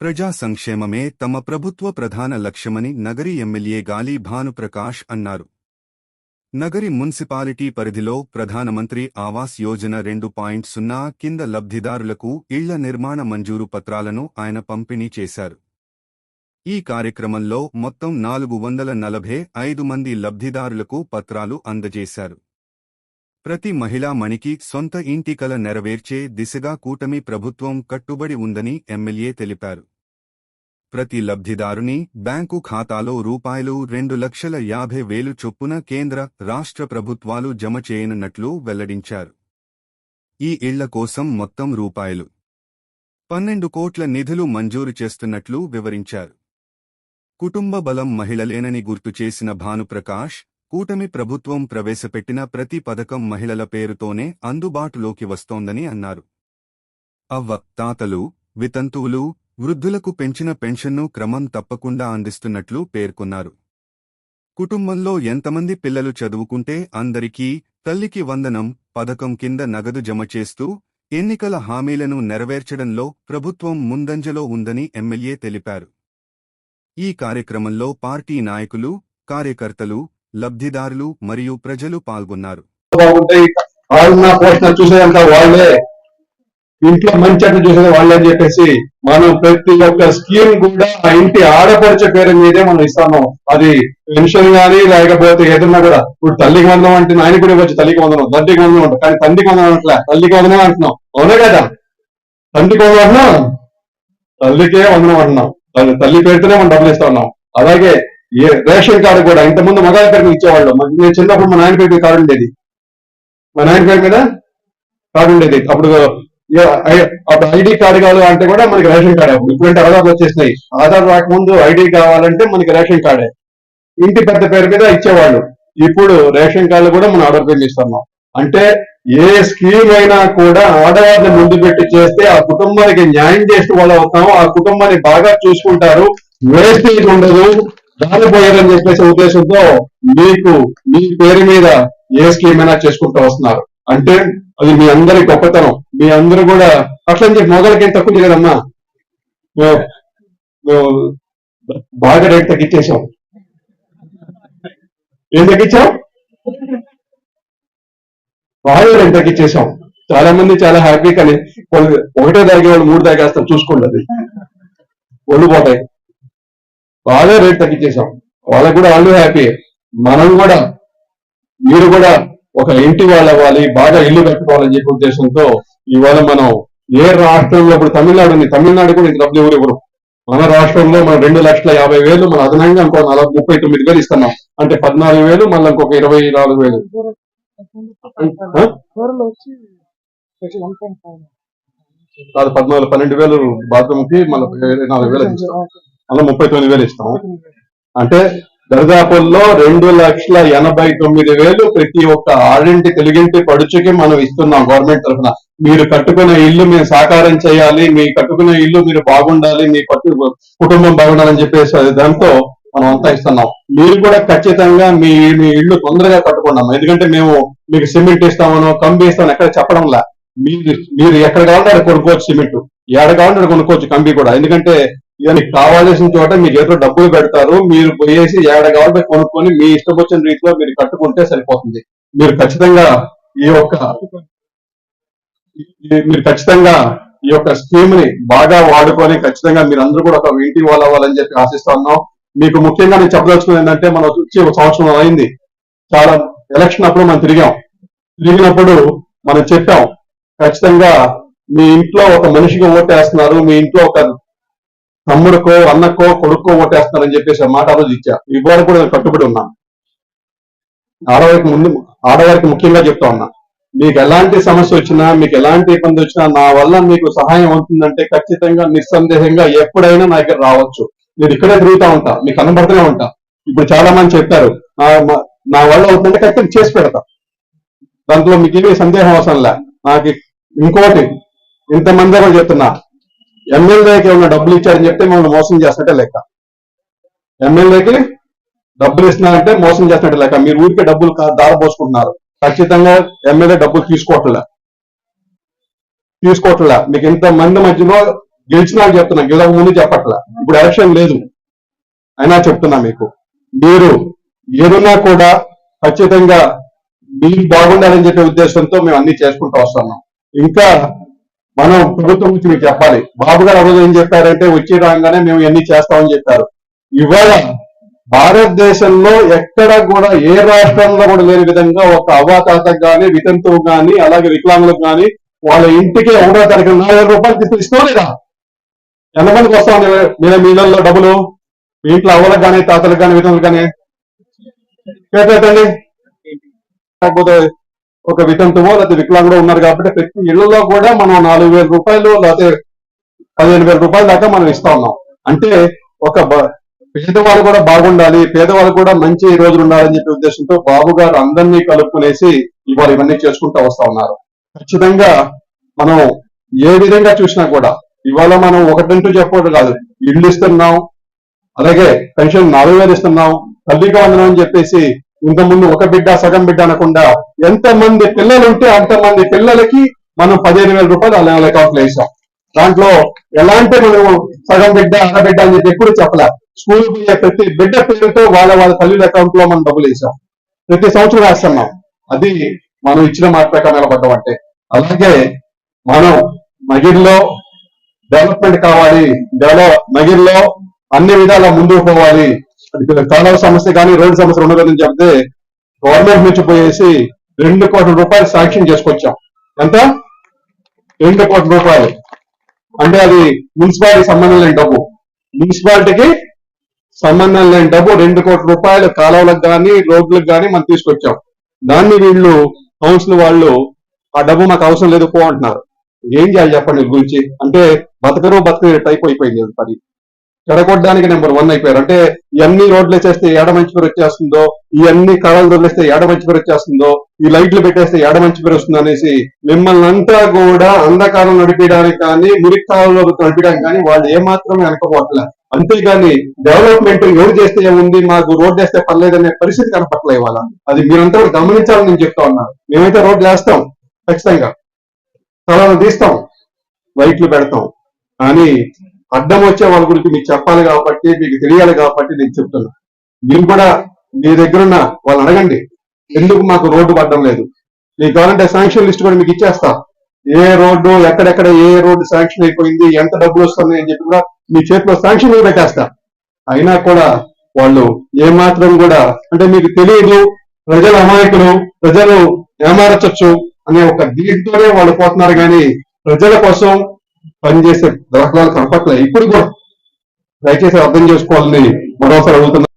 ప్రజా సంక్షేమమే తమ ప్రభుత్వ ప్రధాన లక్ష్యమని నగరి ఎమ్మెల్యే గాలి భానుప్రకాష్ అన్నారు. నగరి మున్సిపాలిటీ పరిధిలో ప్రధానమంత్రి ఆవాస్ యోజన రెండు పాయింట్ సున్నా కింద లబ్ధిదారులకు ఇళ్ళ నిర్మాణ మంజూరు పత్రాలను ఆయన పంపిణీ చేశారు. ఈ కార్యక్రమంలో మొత్తం నాలుగు వందల నలభై ఐదు మంది లబ్ధిదారులకు పత్రాలు అందజేశారు. ప్రతి మహిళా మణికి సొంత ఇంటి కల నెరవేర్చే దిశగా కూటమి ప్రభుత్వం కట్టుబడి ఉందని ఎమ్మెల్యే తెలిపారు. ప్రతి లబ్ధిదారుని బ్యాంకు ఖాతాలో రూపాయలు రెండు లక్షల యాభై వేలు చొప్పున కేంద్ర రాష్ట్ర ప్రభుత్వాలు జమ చేయనున్నట్లు వెల్లడించారు. ఈ ఇళ్ళ కోసం మొత్తం రూపాయలు పన్నెండు కోట్ల నిధులు మంజూరు చేస్తున్నట్లు వివరించారు. కుటుంబ బలం మహిళలేనని గుర్తు చేసిన భానుప్రకాష్ కూటమి ప్రభుత్వం ప్రవేశపెట్టిన ప్రతి పథకం మహిళల పేరుతోనే అందుబాటులోకి వస్తోందని అన్నారు. అవ్వ తాతలు వితంతువులు వృద్ధులకు పెంచిన పెన్షన్ను క్రమం తప్పకుండా అందిస్తున్నట్లు పేర్కొన్నారు. కుటుంబంలో ఎంతమంది పిల్లలు చదువుకుంటే అందరికీ తల్లికి వందనం పథకం కింద నగదు జమ చేస్తూ ఎన్నికల హామీలను నెరవేర్చడంలో ప్రభుత్వం ముందంజలో ఉందని ఎమ్మెల్యే తెలిపారు. ఈ కార్యక్రమంలో పార్టీ నాయకులు కార్యకర్తలు లబ్ధిదారులు మరియు ప్రజలు పాల్గొన్నారు బాగుంటాయి వాళ్ళ పోషణ చూసేదంతా వాళ్ళే ఇంట్లో మంచి అట్లా చూసేది వాళ్ళే అని చెప్పేసి మనం ప్రతి ఒక్క స్కీమ్ కూడా ఆ ఇంటి ఆడపడిచే పేరు మీదే మనం ఇస్తాము. అది పెన్షన్ కానీ లేకపోతే ఏదన్నా కూడా. ఇప్పుడు తల్లికి వందనం అంటే నాయన కూడా ఇవ్వచ్చు తల్లికి వందనం తండ్రికి వందనం ఉంటుంది కానీ తండ్రికి వందనం అంటలే తల్లికి వందనం అంటున్నాం. అవునే కదా? తండ్రికి వందనం అంటున్నాం. తల్లికే వందనం అంటున్నాం. తల్లి తల్లి పేరుతోనే మనం డబ్బులు ఇస్తా ఉన్నాం. అలాగే ఏ రేషన్ కార్డు కూడా ఇంతకుముందు మగాళ్ళ పేరు ఇచ్చేవాళ్ళు. నేను చిన్నప్పుడు మా నాయన పేరు కార్డు ఉండేది. మా నాయన పేరు మీద కార్డు ఉండేది. అప్పుడు అప్పుడు ఐడి కార్డు కావాలి అంటే కూడా మనకి రేషన్ కార్డే. అప్పుడు ఇప్పుడంటే ఆధార్ వచ్చేసినాయి. ఆధార్ రాకముందు ఐడి కావాలంటే మనకి రేషన్ కార్డే. ఇంటి పెద్ద పేరు మీద ఇచ్చేవాళ్ళు. ఇప్పుడు రేషన్ కార్డులు కూడా మనం ఆర్డర్ పేరు ఇస్తున్నాం. అంటే ఏ స్కీమ్ అయినా కూడా ఆడవాళ్ళని ముందు పెట్టి చేస్తే ఆ కుటుంబానికి న్యాయం చేసిన వాళ్ళు అవుతాము ఆ కుటుంబాన్ని బాగా చూసుకుంటారు. వేస్టేజ్ ఉండదు. దారిపోయారని చెప్పేసి ఉద్దేశంతో మీకు మీ పేరు మీద ఏ స్కీమ్ అయినా చేసుకుంటూ వస్తున్నారు. అంటే అది మీ అందరి గొప్పతనం. మీ అందరూ కూడా అట్లని చెప్పి మొగలకేం తక్కువ చేయలేదమ్మా? బాగా రేట్ తగ్గించేసాం ఏం తగ్గించాం బాగా రేట్ తగ్గించేసాం చాలా మంది చాలా హ్యాపీ కానీ వాళ్ళు ఒకటే తాగే వాళ్ళు మూడు తాగేస్తారు చూసుకోండి అది. ఒళ్ళు పోతాయి. బాగా రేట్ తగ్గించేసాం వాళ్ళకు కూడా వాళ్ళు హ్యాపీ. మనం కూడా మీరు కూడా ఒక ఇంటి వాళ్ళు అవ్వాలి బాగా ఇల్లు కట్టుకోవాలని చెప్పే ఉద్దేశంతో ఇవాళ మనం ఏ రాష్ట్రంలో ఇప్పుడు తమిళనాడు ఉంది. తమిళనాడు కూడా ఇంత డబ్బులు ఎవరు ఇవ్వరు. మన రాష్ట్రంలో మనం రెండు లక్షల యాభై వేలు మన అదనంగా ఇంకో నలభై ముప్పై తొమ్మిది వేలు ఇస్తున్నాం. అంటే పద్నాలుగు వేలు మళ్ళీ ఇంకొక ఇరవై నాలుగు వేలు. కాదు పద్నాలుగు పన్నెండు వేలు బాత్రూమ్కి మళ్ళీ ఇరవై నాలుగు వేలు ఇస్తాం. అలా ముప్పై తొమ్మిది వేలు ఇస్తాం. అంటే దరిదాపుల్లో రెండు లక్షల ఎనభై తొమ్మిది వేలు ప్రతి ఒక్క ఆరింటి తెలుగింటి పడుచుకి మనం ఇస్తున్నాం గవర్నమెంట్ తరఫున. మీరు కట్టుకునే ఇల్లు మేము సాకారం చేయాలి మీ కట్టుకునే ఇల్లు మీరు బాగుండాలి మీ కట్టు కుటుంబం బాగుండాలని చెప్పేసి అది దాంతో మనం అంతా ఇస్తున్నాం. మీరు కూడా ఖచ్చితంగా మీ మీ ఇల్లు తొందరగా కట్టుకున్నాం. ఎందుకంటే మేము మీకు సిమెంట్ ఇస్తామనో కంబి ఇస్తామని ఎక్కడ చెప్పడంలా మీరు మీరు ఎక్కడ కావాలంటే అక్కడ కొనుక్కోవచ్చు సిమెంట్. ఎక్కడ కావాలంటే అక్కడ కొనుక్కోవచ్చు కంబి కూడా. ఎందుకంటే ఇవన్నీ కావాల్సిన చోట మీ చేతిలో డబ్బులు పెడతారు. మీరు పోయేసి ఎక్కడ కావాలంటే కొనుక్కొని మీ ఇష్టం వచ్చిన రీతిలో మీరు కట్టుకుంటే సరిపోతుంది. మీరు ఖచ్చితంగా ఈ యొక్క మీరు ఖచ్చితంగా ఈ యొక్క స్కీమ్ని బాగా వాడుకొని ఖచ్చితంగా మీరు అందరూ కూడా ఒక ఇంటి వాళ్ళు అవ్వాలని చెప్పి ఆశిస్తా ఉన్నాం. మీకు ముఖ్యంగా నేను చెప్పదలుచుకున్నది ఏంటంటే మనం వచ్చి ఒక సంవత్సరం అయింది. చాలా ఎలక్షన్ అప్పుడు మనం తిరిగాం. తిరిగినప్పుడు మనం చెప్పాం ఖచ్చితంగా మీ ఇంట్లో ఒక మనిషికి ఓటేస్తున్నారు మీ ఇంట్లో ఒక తమ్ముడికో అన్నకో కొడుకో ఓటేస్తున్నారని చెప్పేసి మాట ఆ రోజు ఇచ్చా. ఇవాళ కూడా నేను కట్టుబడి ఉన్నాను. ఆడవారికి ముందు ఆడవారికి ముఖ్యంగా చెప్తా ఉన్నా. మీకు ఎలాంటి సమస్య వచ్చినా మీకు ఎలాంటి ఇబ్బంది వచ్చినా నా వల్ల మీకు సహాయం అవుతుందంటే ఖచ్చితంగా నిస్సందేహంగా ఎప్పుడైనా నా దగ్గర రావచ్చు. నేను ఇక్కడే తిరుగుతా ఉంటా మీకు కనబడుతూనే ఉంటా. ఇప్పుడు చాలా మంది చెప్పారు నా నా వల్ల అవుతుందంటే ఖచ్చితంగా చేసి పెడతా. దాంట్లో మీకు ఏమీ సందేహం అవసరం లే. నాకు ఇంకోటి ఇంతమంది కూడా చెప్తున్నా ఎమ్మెల్యేకి ఏమైనా డబ్బులు ఇచ్చారని చెప్తే మిమ్మల్ని మోసం చేస్తున్నట్టే లెక్క. ఎమ్మెల్యేకి డబ్బులు ఇస్తున్నారంటే మోసం చేస్తున్నట్టే లెక్క. మీరు ఊరికే డబ్బులు దారపోసుకుంటున్నారు ఖచ్చితంగా ఎమ్మెల్యే డబ్బులు తీసుకోవట్లే. తీసుకోవట్లే. మీకు ఇంత మంది మధ్యలో గెలిచినా చెప్తున్నా. గెలవ ముందు చెప్పట్లా. ఇప్పుడు ఎలక్షన్ లేదు. అయినా చెప్తున్నా మీకు. మీరు ఏదున్నా కూడా ఖచ్చితంగా మీరు బాగుండాలని చెప్పే ఉద్దేశంతో మేము అన్ని చేసుకుంటూ వస్తున్నాం. ఇంకా మనం ప్రభుత్వం గురించి మీకు చెప్పాలి. బాబు గారు ఆ రోజు ఏం చెప్పారంటే వచ్చి రాగానే మేము ఇవన్నీ చేస్తామని చెప్పారు. ఇవాళ భారతదేశంలో ఎక్కడ కూడా ఏ రాష్ట్రంలో కూడా లేని విధంగా ఒక అవాతాతకు కానీ వితంతువు కానీ అలాగే వికలాంగులకు కానీ వాళ్ళ ఇంటికి ఒకటో తరగతి నాలుగు వేల రూపాయలు తీసుకుని ఇష్టం లేదా ఎంతమందికి వస్తా ఉంది? మీద మీ ఇళ్ళల్లో డబ్బులు? మీ ఇంట్లో అవ్వలకు కానీ తాతలకు కానీ వితంతులకు కానీ పెట్టండి కాకపోతే ఒక వితంతువో లేకపోతే వికలాంగుడో ఉన్నారు కాబట్టి ప్రతి ఇళ్ళలో కూడా మనం నాలుగు వేల రూపాయలు లేకపోతే పదిహేను వేల రూపాయల దాకా మనం ఇస్తా ఉన్నాం. అంటే ఒక బ- పేదవాళ్ళు కూడా బాగుండాలి పేదవాళ్ళు కూడా మంచి రోజులు ఉండాలని చెప్పే ఉద్దేశంతో బాబు గారు అందరినీ కలుపుకునేసి ఇవాళ ఇవన్నీ చేసుకుంటూ వస్తా ఉన్నారు. ఖచ్చితంగా మనం ఏ విధంగా చూసినా కూడా ఇవాళ మనం ఒకటంటూ చెప్పడం కాదు ఇల్లు ఇస్తున్నాం అలాగే పెన్షన్ నాలుగు వేలు ఇస్తున్నాం తల్లిగా వందనం అని చెప్పేసి ఇంతకుముందు ఒక బిడ్డ సగం బిడ్డ అనకుండా ఎంతమంది పిల్లలు ఉంటే అంతమంది పిల్లలకి మనం పదిహేను వేల రూపాయలు అలా అకౌంట్లో వేసాం. దాంట్లో ఎలాంటి మనం సగం బిడ్డ అర బిడ్డ అని చెప్పి ఎప్పుడు చెప్పలే. స్కూల్ పోయే ప్రతి బిడ్డ పేరుతో వాళ్ళ వాళ్ళ తల్లిల అకౌంట్లో మనం డబ్బులు వేసాం. ప్రతి సంవత్సరం వేస్తున్నాం అది మనం ఇచ్చిన మాట ప్రకారం నిలబడ్డం అంటే. అలాగే మనం మగిరిలో డెవలప్మెంట్ కావాలి డెవలప్ మగిరిలో అన్ని విధాలా ముందుకు పోవాలి. అది కాలువ సమస్య కానీ రోడ్డు సమస్య ఉండదని చెప్తే గవర్నమెంట్ నుంచి పోయేసి రెండు కోట్ల రూపాయలు శాంక్షన్ చేసుకొచ్చాం. ఎంత? రెండు కోట్ల రూపాయలు. అంటే అది మున్సిపాలిటీ సంబంధం లేని డబ్బు. మున్సిపాలిటీకి సంబంధం లేని డబ్బు రెండు కోట్ల రూపాయలు కాలువలకు కానీ రోడ్లకు కానీ మనం తీసుకొచ్చాం. దాన్ని వీళ్ళు కౌన్సిల్ వాళ్ళు ఆ డబ్బు మాకు అవసరం లేదు పో అంటున్నారు. ఏం చేయాలి చెప్పండి గురించి? అంటే బతకరు బతకరు టైప్ అయిపోయింది అది పని. చెడగొట్టడానికి నెంబర్ వన్ అయిపోయారు. అంటే ఇవన్నీ రోడ్లు వేసేస్తే ఏడ మంచి పేరు వచ్చేస్తుందో ఇవన్నీ కళలు వదిలేస్తే ఏడ మంచి పేరు వచ్చేస్తుందో ఈ లైట్లు పెట్టేస్తే ఏడ మంచి పేరు వస్తుంది అనేసి మిమ్మల్ని అంతా కూడా అంధకారం నడిపించడానికి కానీ మురికాలలో నడిపించడానికి కానీ వాళ్ళు ఏమాత్రం వెనకపోవట్లే అంతేగాని డెవలప్మెంట్ ఎవరు చేస్తే ఏముంది మాకు రోడ్ వేస్తే పర్లేదనే పరిస్థితి కనపట్లే ఇవాళ. అది మీరంతా గమనించాలని నేను చెప్తా ఉన్నాను మేమైతే రోడ్లు వేస్తాం ఖచ్చితంగా. తలను తీస్తాం లైట్లు పెడతాం. కానీ అడ్డం వచ్చే వాళ్ళ గురించి మీకు చెప్పాలి కాబట్టి మీకు తెలియాలి కాబట్టి నేను చెప్తున్నా మీరు కూడా మీ దగ్గరున్న వాళ్ళు అడగండి. ఎందుకు మాకు రోడ్డు పడడం లేదు? మీకు కావాలంటే శాంక్షన్ లిస్ట్ కూడా మీకు ఇచ్చేస్తా. ఏ రోడ్డు ఎక్కడెక్కడ ఏ రోడ్డు శాంక్షన్ అయిపోయింది ఎంత డబ్బులు వస్తుంది అని చెప్పి కూడా మీ చేతిలో శాంక్షన్ కూడా పెట్టేస్తా. అయినా కూడా వాళ్ళు ఏమాత్రం కూడా అంటే మీకు తెలియదు ప్రజలు అమాయకులు ప్రజలు ఏమారచొచ్చు అనే ఒక దీంతోనే వాళ్ళు పోతున్నారు కానీ ప్రజల కోసం పనిచేసే దాఖలాలు కనపట్లేదు ఇప్పుడు కూడా దయచేసి అర్థం చేసుకోవాలని మరోసారి అడుగుతున్నా